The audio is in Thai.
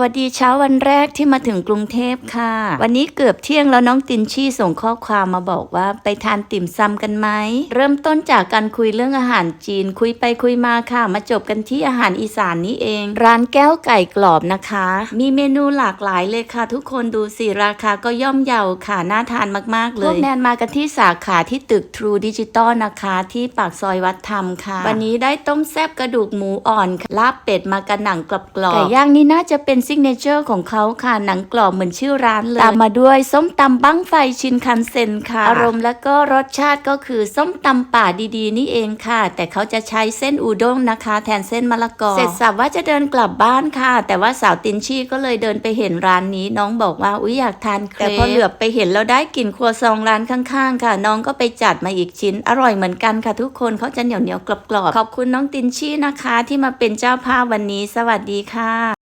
วัสดีเช้าวันแรกที่มาถึงกรุงเทพค่ะ วันนี้เกือบเที่ยงแล้วน้องตินชี่ส่งข้อความมาบอกว่าไปทานติ่มซำกันไหม เริ่มต้นจากการคุยเรื่องอาหารจีนคุยไปคุยมาค่ะ มาจบกันที่อาหารอีสานนี้เอง ร้านแก้วไก่กรอบนะคะ มีเมนูหลากหลายเลยค่ะ ทุกคนดูสิราคาก็ย่อมเยาค่ะน่าทานมากๆเลยพวกแนนมากันที่สาขาที่ตึก True Digital นะคะ ที่ปากซอยวัดธรรมค่ะ วันนี้ได้ต้มแซบกระดูกหมูอ่อนค่ะลาบเป็ดมากระหนังกรอบๆไก่ย่างนี่น่าจะเป็นซิกเนเจอร์ของเขาค่ะหนังกรอบเหมือนชื่อร้านเลย ตามมาด้วยส้มตำบั้งไฟชินคันเซ็นค่ะ อารมณ์และก็รสชาติก็คือส้มตำป่าดีๆ นี่เองค่ะ แต่เขาจะใช้เส้นอูด้งนะคะ แทนเส้นมะละกอ เสร็จสับว่าจะเดินกลับบ้านค่ะ แต่ว่าสาวตินชี่ก็เลยเดินไปเห็นร้านนี้น้องบอกว่าอุ้ยอยากทานเครปแต่พอเหลือบไปเห็นแล้วได้กลิ่นครัวซองร้านข้างๆ ค่ะ น้องก็ไปจัดมาอีกชิ้น อร่อยเหมือนกันค่ะ ทุกคนเขาจะเหนียวๆกรอบๆขอบคุณน้องตินชี่นะคะ ที่มาเป็นเจ้าภาพวันนี้ สวัสดีค่ะ